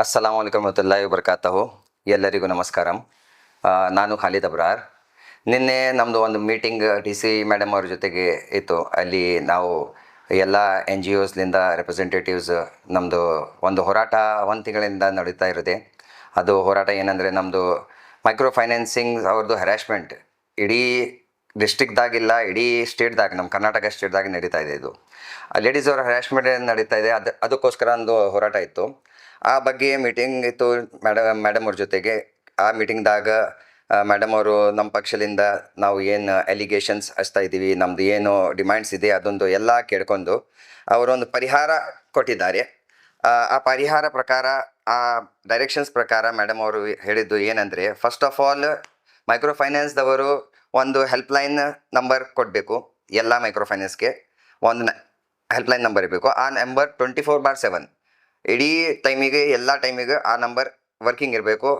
ಅಸ್ಸಲಾಂ ವಲೈಕಮ್ ವರಹಮತುಲ್ಲಾಹಿ ವಬರ್ಕಾತಹು ಎಲ್ಲರಿಗೂ ನಮಸ್ಕಾರ. ನಾನು ಖಾಲಿದ್ ಅಬ್ರಾರ್. ನಿನ್ನೆ ನಮ್ಮದು ಒಂದು ಮೀಟಿಂಗ್ ಡಿ ಸಿ ಮೇಡಮ್ ಅವ್ರ ಜೊತೆಗೆ ಇತ್ತು. ಅಲ್ಲಿ ನಾವು ಎಲ್ಲ ಎನ್ ಜಿ ಒಸ್ಲಿಂದ ರೆಪ್ರೆಸೆಂಟೇಟಿವ್ಸ್ ನಮ್ಮದು ಒಂದು ಹೋರಾಟ ಒಂದು ತಿಂಗಳಿಂದ ನಡೀತಾ ಇರುತ್ತೆ. ಅದು ಹೋರಾಟ ಏನಂದರೆ ನಮ್ಮದು ಮೈಕ್ರೋ ಫೈನಾನ್ಸಿಂಗ್ ಅವ್ರದ್ದು ಹ್ಯಾರಾಸ್ಮೆಂಟ್ ಇಡೀ ಡಿಸ್ಟಿಕ್ದಾಗಿಲ್ಲ ಇಡೀ ಸ್ಟೇಟ್ದಾಗ ನಮ್ಮ ಕರ್ನಾಟಕ ಸ್ಟೇಟ್ದಾಗ ನಡೀತಾ ಇದೆ ಇದು. ಲೇಡೀಸ್ ಅವ್ರ ಹ್ಯಾರಾಸ್ಮೆಂಟ್ ನಡೀತಾ ಇದೆ, ಅದು, ಅದಕ್ಕೋಸ್ಕರ ಒಂದು ಹೋರಾಟ ಇತ್ತು. ಆ ಬಗ್ಗೆ ಮೀಟಿಂಗ್ ಇತ್ತು ಮೇಡಮ್ ಮೇಡಮ್ ಅವ್ರ ಜೊತೆಗೆ. ಆ ಮೀಟಿಂಗ್ದಾಗ ಮೇಡಮ್ ಅವರು ನಮ್ಮ ಪಕ್ಷದಿಂದ ನಾವು ಏನು ಎಲಿಗೇಷನ್ಸ್ ಹಚ್ತಾ ಇದ್ದೀವಿ ನಮ್ಮದು ಏನು ಡಿಮ್ಯಾಂಡ್ಸ್ ಇದೆ ಅದೊಂದು ಎಲ್ಲ ಕೇಳ್ಕೊಂಡು ಅವರೊಂದು ಪರಿಹಾರ ಕೊಟ್ಟಿದ್ದಾರೆ. ಆ ಪರಿಹಾರ ಪ್ರಕಾರ, ಆ ಡೈರೆಕ್ಷನ್ಸ್ ಪ್ರಕಾರ ಮೇಡಮ್ ಅವರು ಹೇಳಿದ್ದು ಏನಂದರೆ ಫಸ್ಟ್ ಆಫ್ ಆಲ್ ಮೈಕ್ರೋ ಫೈನಾನ್ಸ್ದವರು ಒಂದು ಹೆಲ್ಪ್ಲೈನ್ ನಂಬರ್ ಕೊಡಬೇಕು, ಎಲ್ಲ ಮೈಕ್ರೋ ಫೈನಾನ್ಸ್ಗೆ ಒಂದು ಹೆಲ್ಪ್ಲೈನ್ ನಂಬರ್ ಇರಬೇಕು. ಆ number twenty four bar seven ಇಡೀ ಟೈಮಿಗೆ ಎಲ್ಲ ಟೈಮಿಗೆ ಆ ನಂಬರ್ ವರ್ಕಿಂಗ್ ಇರಬೇಕು.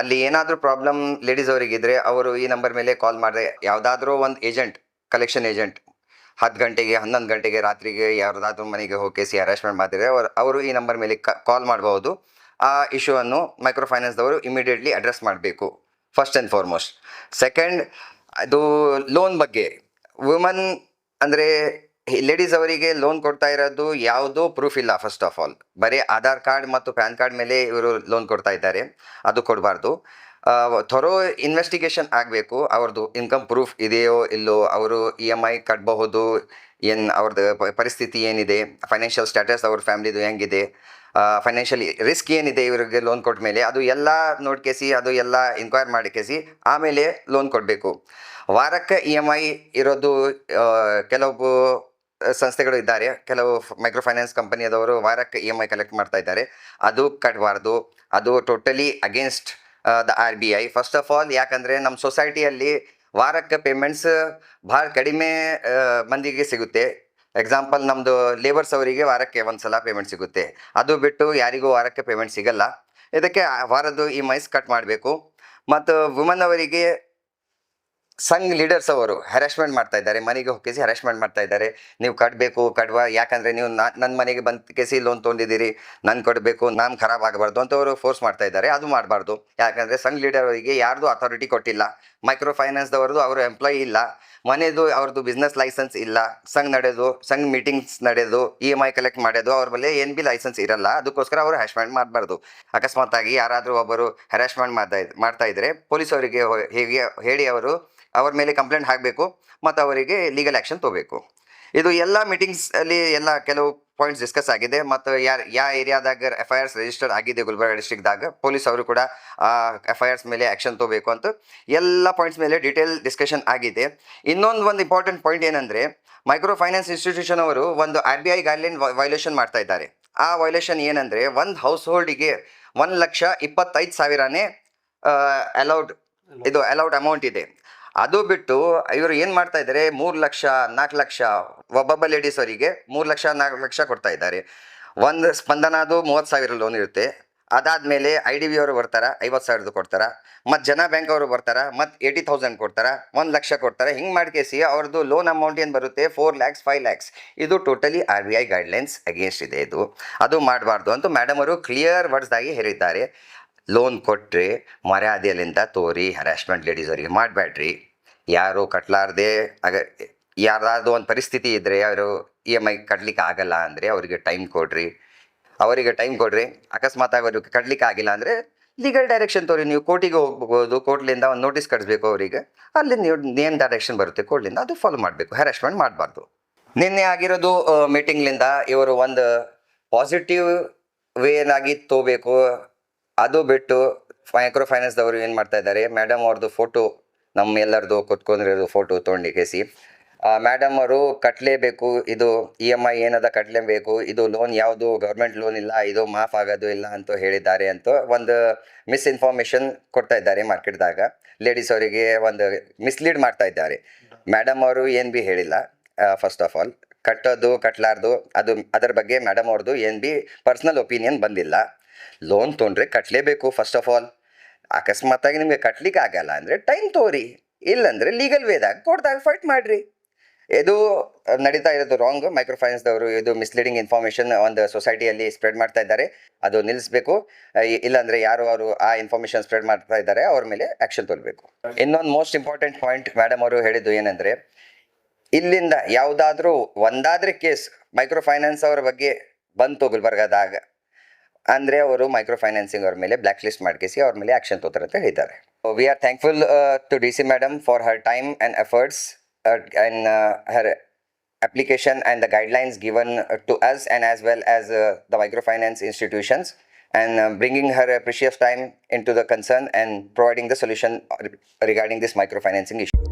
ಅಲ್ಲಿ ಏನಾದರೂ ಪ್ರಾಬ್ಲಮ್ ಲೇಡೀಸ್ ಅವರಿಗಿದ್ರೆ, ಅವರು ಈ ನಂಬರ್ ಮೇಲೆ ಕಾಲ್ ಮಾಡಿದೆ, ಯಾವುದಾದ್ರೂ ಒಂದು ಏಜೆಂಟ್ ಕಲೆಕ್ಷನ್ ಏಜೆಂಟ್ ಹತ್ತು ಗಂಟೆಗೆ, ಹನ್ನೊಂದು ಗಂಟೆಗೆ, ರಾತ್ರಿಗೆ ಯಾರ್ದಾದ್ರೂ ಮನೆಗೆ ಹೋಗಿ ಸಿ ಹರಾಸ್ಮೆಂಟ್ ಮಾಡಿದ್ರೆ ಅವರು ಅವರು ಈ ನಂಬರ್ ಮೇಲೆ ಕಾಲ್ ಮಾಡಬಹುದು ಆ ಇಶ್ಯೂವನ್ನು ಮೈಕ್ರೋ ಫೈನಾನ್ಸ್ದವರು ಇಮಿಡಿಯೇಟ್ಲಿ ಅಡ್ರೆಸ್ ಮಾಡಬೇಕು ಫಸ್ಟ್ ಆ್ಯಂಡ್ ಫಾರ್ಮೋಸ್ಟ್ ಸೆಕೆಂಡ್ ಅದು ಲೋನ್ ಬಗ್ಗೆ ವುಮನ್ ಅಂದರೆ ಲೇಡೀಸ್ ಅವರಿಗೆ ಲೋನ್ ಕೊಡ್ತಾ ಇರೋದು ಯಾವುದೂ ಪ್ರೂಫ್ ಇಲ್ಲ ಫಸ್ಟ್ ಆಫ್ ಆಲ್ ಬರೀ ಆಧಾರ್ ಕಾರ್ಡ್ ಮತ್ತು ಪ್ಯಾನ್ ಕಾರ್ಡ್ ಮೇಲೆ ಇವರು ಲೋನ್ ಕೊಡ್ತಾ ಇದ್ದಾರೆ. ಅದು ಕೊಡಬಾರ್ದು. ಥೊರೋ ಇನ್ವೆಸ್ಟಿಗೇಷನ್ ಆಗಬೇಕು. ಅವ್ರದ್ದು ಇನ್ಕಮ್ ಪ್ರೂಫ್ ಇದೆಯೋ ಇಲ್ಲೋ, ಅವರು ಇ ಎಂ ಐ ಕಟ್ಟಬಹುದು ಏನು ಅವ್ರದ್ದು ಪರಿಸ್ಥಿತಿ ಏನಿದೆ ಫೈನಾನ್ಷಿಯಲ್ ಸ್ಟೇಟಸ್ ಅವ್ರ ಫ್ಯಾಮ್ಲಿದು ಹೆಂಗಿದೆ ಫೈನಾನ್ಷಿಯಲ್ ರಿಸ್ಕ್ ಏನಿದೆ ಇವರಿಗೆ ಲೋನ್ ಕೊಟ್ಟ ಮೇಲೆ, ಅದು ಎಲ್ಲ ನೋಡ್ಕೇಸಿ, ಅದು ಎಲ್ಲ ಇನ್ಕ್ವೈರ್ ಮಾಡಿಕೇಸಿ, ಆಮೇಲೆ ಲೋನ್ ಕೊಡಬೇಕು. ವಾರಕ್ಕೆ ಇ ಎಂ ಐ ಇರೋದು ಕೆಲವು ಸಂಸ್ಥೆಗಳು ಇದ್ದಾರೆ. ಕೆಲವು ಮೈಕ್ರೋ ಫೈನಾನ್ಸ್ ಕಂಪನಿಯದವರು ವಾರಕ್ಕೆ ಇ ಎಂ ಐ ಕಲೆಕ್ಟ್ ಮಾಡ್ತಾ ಇದ್ದಾರೆ. ಅದು ಕಟ್ಟಬಾರ್ದು ಅದು totally against the R B I first of all ಯಾಕಂದರೆ ನಮ್ಮ ಸೊಸೈಟಿಯಲ್ಲಿ ವಾರಕ್ಕೆ ಪೇಮೆಂಟ್ಸ್ ಭಾಳ ಕಡಿಮೆ ಮಂದಿಗೆ ಸಿಗುತ್ತೆ. ಎಕ್ಸಾಂಪಲ್ ನಮ್ಮದು ಲೇಬರ್ಸ್ ಅವರಿಗೆ ವಾರಕ್ಕೆ ಒಂದು ಸಲ ಪೇಮೆಂಟ್ ಸಿಗುತ್ತೆ. ಅದು ಬಿಟ್ಟು ಯಾರಿಗೂ ವಾರಕ್ಕೆ ಪೇಮೆಂಟ್ ಸಿಗಲ್ಲ. ಇದಕ್ಕೆ ವಾರದ್ದು ಈ ಮೈಸ್ ಕಟ್ ಮಾಡಬೇಕು. ಮತ್ತು ವುಮನ್ ಅವರಿಗೆ ಸಂಘ್ ಲೀಡರ್ಸ್ ಅವರು ಹ್ಯಾರಾಸ್ಮೆಂಟ್ ಮಾಡ್ತಾ ಇದ್ದಾರೆ, ಮನೆಗೆ ಹೊಕ್ಕಿಸಿ ಹ್ಯಾರಾಸ್ಮೆಂಟ್ ಮಾಡ್ತಾ ಇದ್ದಾರೆ. ನೀವು ಕಟ್ಟಬೇಕು ಕಟ್ವ, ಯಾಕಂದರೆ ನೀವು ನನ್ನ ಮನೆಗೆ ಬಂದ ಕೇಸಿ ಲೋನ್ ತೊಗೊಂಡಿದ್ದೀರಿ, ನಾನು ಕೊಡಬೇಕು, ನಾನು ಖರಾಬ್ ಆಗಬಾರ್ದು ಅಂತ ಅವರು ಫೋರ್ಸ್ ಮಾಡ್ತಾ ಇದ್ದಾರೆ, ಅದು ಮಾಡಬಾರ್ದು. ಯಾಕಂದರೆ ಸಂಘ ಲೀಡರ್ ಅವರಿಗೆ ಯಾರ್ದು ಅಥಾರಿಟಿ ಕೊಟ್ಟಿಲ್ಲ. ಮೈಕ್ರೋ ಫೈನಾನ್ಸ್ದವ್ರದ್ದು ಅವರು ಎಂಪ್ಲಾಯಿ ಇಲ್ಲ. ಮನೆದು ಅವ್ರದ್ದು ಬಿಸ್ನೆಸ್ ಲೈಸೆನ್ಸ್ ಇಲ್ಲ. ಸಂಘ ನಡೆದು, ಸಂಘ ಮೀಟಿಂಗ್ಸ್ ನಡೆದು ಇ ಎಂ ಐ ಕಲೆಕ್ಟ್ ಮಾಡೋದು ಅವ್ರ ಮೇಲೆ ಏನು ಬಿ ಲೈಸೆನ್ಸ್ ಇರಲ್ಲ. ಅದಕ್ಕೋಸ್ಕರ ಅವರು ಹ್ಯಾಶ್ಮೆಂಟ್ ಮಾಡಬಾರ್ದು. ಅಕಸ್ಮಾತ್ತಾಗಿ ಯಾರಾದರೂ ಒಬ್ಬರು ಹೆರಾಸ್ಮೆಂಟ್ ಮಾಡ್ತಾ ಮಾಡ್ತಾ ಇದ್ರೆ, ಪೊಲೀಸ್ ಅವರಿಗೆ ಹೇಗೆ, ಹೇಳಿ ಅವರು ಅವ್ರ ಮೇಲೆ ಕಂಪ್ಲೇಂಟ್ ಹಾಕಬೇಕು ಮತ್ತು ಅವರಿಗೆ ಲೀಗಲ್ ಆ್ಯಕ್ಷನ್ ತಗೋಬೇಕು. ಇದು ಎಲ್ಲ ಮೀಟಿಂಗ್ಸ್ ಅಲ್ಲಿ ಎಲ್ಲ ಕೆಲವು ಪಾಯಿಂಟ್ಸ್ ಡಿಸ್ಕಸ್ ಆಗಿದೆ ಮತ್ತು ಯಾರು ಯಾವ ಏರಿಯಾದಾಗ ಎಫ್ ಐ ಆರ್ಸ್ ರಿಜಿಸ್ಟರ್ ಆಗಿದೆ ಗುಲ್ಬರ್ಗ ಡಿಸ್ಟ್ರಿಕ್ದಾಗ ಪೊಲೀಸ್ ಅವರು ಕೂಡ ಎಫ್ ಐ ಆರ್ಸ್ ಮೇಲೆ ಆ್ಯಕ್ಷನ್ ತಗೋಬೇಕು ಅಂತ ಎಲ್ಲ ಪಾಯಿಂಟ್ಸ್ ಮೇಲೆ ಡೀಟೇಲ್ ಡಿಸ್ಕಷನ್ ಆಗಿದೆ. ಇನ್ನೊಂದು ಒಂದು ಇಂಪಾರ್ಟೆಂಟ್ ಪಾಯಿಂಟ್ ಏನಂದರೆ ಮೈಕ್ರೋ ಫೈನಾನ್ಸ್ ಇನ್ಸ್ಟಿಟ್ಯೂಷನ್ ಅವರು ಒಂದು R B I guideline violation ಮಾಡ್ತಾ ಇದ್ದಾರೆ. ಆ ವೈಲೇಷನ್ ಏನಂದರೆ, ಒಂದು ಹೌಸ್ ಹೋಲ್ಡಿಗೆ ಒಂದು ಲಕ್ಷ ಇಪ್ಪತ್ತೈದು ಸಾವಿರನೇ ಅಲೌಡ್ ಇದು ಅಲೌಡ್ ಅಮೌಂಟ್ ಇದೆ. ಅದು ಬಿಟ್ಟು ಇವರು ಏನು ಮಾಡ್ತಾ ಇದ್ದಾರೆ, ಮೂರು ಲಕ್ಷ, ನಾಲ್ಕು ಲಕ್ಷ ಒಬ್ಬೊಬ್ಬ ಲೇಡೀಸ್ ಅವರಿಗೆ ಮೂರು ಲಕ್ಷ, ನಾಲ್ಕು ಲಕ್ಷ ಕೊಡ್ತಾ ಇದ್ದಾರೆ. ಒಂದು ಸ್ಪಂದನದು ಮೂವತ್ತು ಸಾವಿರ ಲೋನ್ ಇರುತ್ತೆ. ಅದಾದಮೇಲೆ ಐ ಡಿ ಬಿ ಅವರು ಬರ್ತಾರೆ, ಐವತ್ತು ಸಾವಿರದ್ದು ಕೊಡ್ತಾರೆ, ಮತ್ತು ಜನ ಬ್ಯಾಂಕ್ ಅವರು ಬರ್ತಾರೆ, ಮತ್ತು ಏಯ್ಟಿ ತೌಸಂಡ್ ಕೊಡ್ತಾರೆ, ಒಂದು ಲಕ್ಷ ಕೊಡ್ತಾರೆ, ಹಿಂಗೆ ಮಾಡ್ಕೇಸಿ ಅವ್ರದ್ದು ಲೋನ್ ಅಮೌಂಟ್ ಏನು ಬರುತ್ತೆ ಫೋರ್ ಲ್ಯಾಕ್ಸ್ ಫೈವ್ ಲ್ಯಾಕ್ಸ್ ಇದು totally R B I guidelines against ಇದೆ ಇದು. ಅದು ಮಾಡಬಾರ್ದು ಅಂತ ಮೇಡಮ್ ಅವರು ಕ್ಲಿಯರ್ ವರ್ಡ್ಸ್ದಾಗಿ ಹೇಳಿದ್ದಾರೆ. ಲೋನ್ ಕೊಟ್ಟರೆ ಮರ್ಯಾದೆಯಲ್ಲಿಂದ ತೋರಿ ಹರಾಸ್ಮೆಂಟ್ ಲೇಡೀಸ್ ಅವರಿಗೆ ಮಾಡಬೇಡ್ರಿ ಯಾರು ಕಟ್ಲಾರ್ದೆ ಆಗ ಯಾರ್ದಾದ್ರು ಒಂದು ಪರಿಸ್ಥಿತಿ ಇದ್ದರೆ ಯಾರು ಇ ಎಂ ಐ ಕಟ್ಲಿಕ್ಕೆ ಆಗಲ್ಲ ಅಂದರೆ ಅವರಿಗೆ ಟೈಮ್ ಕೊಡ್ರಿ. ಅವರಿಗೆ ಟೈಮ್ ಕೊಡ್ರಿ, ಅಕಸ್ಮಾತ್ ಅವ್ರಿಗೆ ಕಟ್ಲಿಕ್ಕೆ ಆಗಿಲ್ಲ ಅಂದರೆ ಲೀಗಲ್ ಡೈರೆಕ್ಷನ್ ತೋರಿ. ನೀವು ಕೋರ್ಟಿಗೆ ಹೋಗ್ಬೋದು, ಕೋರ್ಟ್ಲಿಂದ ಒಂದು ನೋಟಿಸ್ ಕಟ್ಸ್ಬೇಕು ಅವರಿಗೆ. ಅಲ್ಲಿ ನೀವು ಏನು ಡೈರೆಕ್ಷನ್ ಬರುತ್ತೆ, ಕೋರ್ಟ್ಲಿಂದ ಅದು ಫಾಲೋ ಮಾಡಬೇಕು ಹ್ಯಾರಾಸ್ಮೆಂಟ್ ಮಾಡಬಾರ್ದು. ನಿನ್ನೆ ಆಗಿರೋದು ಮೀಟಿಂಗ್ಲಿಂದ ಇವರು ಒಂದು ಪಾಸಿಟಿವ್ ವೇನಾಗಿ ತಗೋಬೇಕು ಅದು ಬಿಟ್ಟು ಮೈಕ್ರೋ ಫೈನಾನ್ಸ್ದವರು ಏನು ಮಾಡ್ತಾ ಇದ್ದಾರೆ ಮೇಡಮ್ ಅವ್ರದ್ದು ಫೋಟೋ ನಮ್ಮ ಎಲ್ಲರದು ಕುತ್ಕೊಂಡಿರೋದು ಫೋಟೋ ತೊಗೊಂಡು ಮೇಡಮ್ ಅವರು ಕಟ್ಟಲೇಬೇಕು ಇದು ಇ ಎಂ ಐ ಏನದ ಕಟ್ಟಲೇಬೇಕು ಇದು ಲೋನ್ ಯಾವುದು ಗೌರ್ಮೆಂಟ್ ಲೋನ್ ಇಲ್ಲ, ಇದು ಮಾಫ್ ಆಗೋದು ಇಲ್ಲ ಅಂತ ಹೇಳಿದ್ದಾರೆ ಅಂತ ಒಂದು ಮಿಸ್ಇನ್ಫಾರ್ಮೇಷನ್ ಕೊಡ್ತಾ ಇದ್ದಾರೆ ಮಾರ್ಕೆಟ್ದಾಗ ಲೇಡೀಸ್ ಅವರಿಗೆ ಒಂದು ಮಿಸ್ಲೀಡ್ ಮಾಡ್ತಾ ಇದ್ದಾರೆ. ಮೇಡಮ್ ಅವರು ಏನು ಬಿ ಹೇಳಿಲ್ಲ ಫಸ್ಟ್ ಆಫ್ ಆಲ್ ಕಟ್ಟೋದು, ಕಟ್ಲಾರ್ದು, ಅದು, ಅದರ ಬಗ್ಗೆ ಮೇಡಮ್ ಅವ್ರದ್ದು ಏನು ಬಿ ಪರ್ಸ್ನಲ್ ಒಪಿನಿಯನ್ ಬಂದಿಲ್ಲ. ಲೋನ್ ತೊಗೊಂಡ್ರೆ ಕಟ್ಟಲೇಬೇಕು ಫಸ್ಟ್ ಆಫ್ ಆಲ್ ಅಕಸ್ಮಾತಾಗಿ ನಿಮಗೆ ಕಟ್ಟಲಿಕ್ಕೆ ಆಗಲ್ಲ ಅಂದರೆ ಟೈಮ್ ತೋರಿ. ಇಲ್ಲಂದರೆ ಲೀಗಲ್ ವೇದಾಗ ಕೋರ್ಟ್ದಾಗ ಫೈಟ್ ಮಾಡಿರಿ. ಇದು ನಡೀತಾ ಇರೋದು ರಾಂಗ್ ಮೈಕ್ರೋ ಫೈನಾನ್ಸ್ದವರು ಇದು ಮಿಸ್ಲೀಡಿಂಗ್ ಇನ್ಫಾರ್ಮೇಷನ್ ಒಂದು ಸೊಸೈಟಿಯಲ್ಲಿ ಸ್ಪ್ರೆಡ್ ಮಾಡ್ತಾ ಇದ್ದಾರೆ. ಅದು ನಿಲ್ಲಿಸಬೇಕು. ಇಲ್ಲಾಂದ್ರೆ ಯಾರು ಅವರು ಆ ಇನ್ಫಾರ್ಮೇಷನ್ ಸ್ಪ್ರೆಡ್ ಮಾಡ್ತಾ ಇದ್ದಾರೆ, ಅವ್ರ ಮೇಲೆ ಆ್ಯಕ್ಷನ್ ತೊಗೊಳ್ಬೇಕು ಇನ್ನೊಂದು ಮೋಸ್ಟ್ ಇಂಪಾರ್ಟೆಂಟ್ ಪಾಯಿಂಟ್ ಮೇಡಮ್ ಅವರು ಹೇಳಿದ್ದು ಏನಂದರೆ, ಇಲ್ಲಿಂದ ಯಾವುದಾದ್ರೂ ಒಂದಾದ್ರೆ ಕೇಸ್ ಮೈಕ್ರೋ ಫೈನಾನ್ಸ್ ಅವರ ಬಗ್ಗೆ ಬಂತು ಗುಲ್ಬರ್ಗಾದಾಗ ಅಂದ್ರೆ ಅವರು ಮೈಕ್ರೋ ಫೈನಾನ್ಸಿಂಗ್ ಅವ್ರ ಮೇಲೆ ಬ್ಲಾಕ್ ಲಿಸ್ಟ್ ಮಾಡ್ಕೇಸಿ ಅವ್ರ ಮೇಲೆ ಆಕ್ಷನ್ ತಗೋತಾರೆ ಅಂತ ಹೇಳಿದ್ದಾರೆ we are thankful to D C madam for her time and efforts and her application and the guidelines given uh, to us and as well as uh, the microfinance institutions and uh, bringing her uh, precious time into the concern and providing the solution regarding this microfinancing issue.